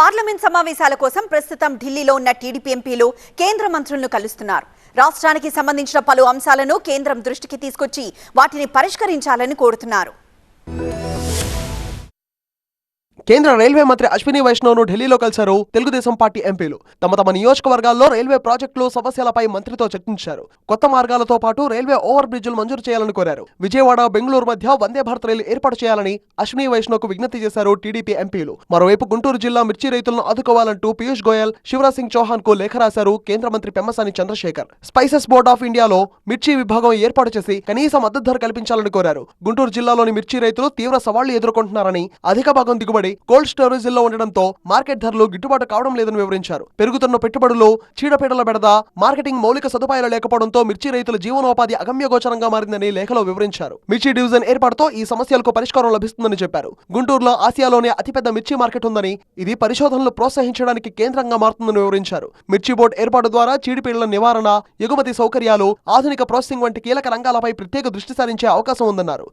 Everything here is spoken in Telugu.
పార్లమెంట్ సమావేశాల కోసం ప్రస్తుతం ఢిల్లీలో ఉన్న టీడీపీ ఎంపీలు కేంద్ర మంత్రులను కలుస్తున్నారు. రాష్ట్రానికి సంబంధించిన పలు అంశాలను కేంద్రం దృష్టికి తీసుకొచ్చి వాటిని పరిష్కరించాలని కోరుతున్నారు. కేంద్ర రైల్వే మంత్రి అశ్విని వైష్ణవ్ను ఢిల్లీలో కలిశారు తెలుగుదేశం పార్టీ ఎంపీలు. తమ తమ నియోజకవర్గాల్లో రైల్వే ప్రాజెక్టులు సమస్యలపై మంత్రితో చర్చించారు. కొత్త మార్గాలతో పాటు రైల్వే ఓవర్ బ్రిడ్జ్లు మంజూరు చేయాలని కోరారు. విజయవాడ బెంగళూరు మధ్య వందే భారత్ రైలు ఏర్పాటు చేయాలని అశ్విని వైష్ణవ్కు విజ్ఞప్తి చేశారు టీడీపీ ఎంపీలు. మరోవైపు గుంటూరు జిల్లా మిర్చి రైతులను ఆదుకోవాలంటూ పీయూష్ గోయల్ శివరాజ్ సింగ్ చౌహాన్కు లేఖ రాశారు కేంద్ర మంత్రి Pemmasani Chandrasekhar. Spices board of ఇండియాలో మిర్చి విభాగం ఏర్పాటు చేసి కనీస మద్దతు ధర కల్పించాలని కోరారు. గుంటూరు జిల్లాలోని మిర్చి రైతులు తీవ్ర సవాళ్ళు ఎదుర్కొంటున్నారని అధిక భాగం దిగుబడి కోల్డ్ స్టోరేజీల్లో ఉండడంతో మార్కెట్ ధరలు గిట్టుబాటు కావడం లేదని వివరించారు. పెరుగుతున్న పెట్టుబడులు చీడపీడల బెడద మార్కెటింగ్ మౌలిక సదుపాయాలు లేకపోవడంతో మిర్చి రైతుల జీవనోపాధి అగమ్యగోచరంగా మారిందని లేఖలో వివరించారు. మిర్చి డివిజన్ ఏర్పాటుతో ఈ సమస్యలకు పరిష్కారం లభిస్తుందని చెప్పారు. గుంటూరులో ఆసియాలోనే అతిపెద్ద మిర్చి మార్కెట్ ఉందని ఇది పరిశోధనలు ప్రోత్సహించడానికి కేంద్రంగా మారుతుందని వివరించారు. మిర్చి బోర్డు ఏర్పాటు ద్వారా చీడిపీడల నివారణ ఎగుమతి సౌకర్యాలు ఆధునిక ప్రాసెసింగ్ వంటి కీలక రంగాలపై ప్రత్యేక దృష్టి సారించే అవకాశం ఉందన్నారు.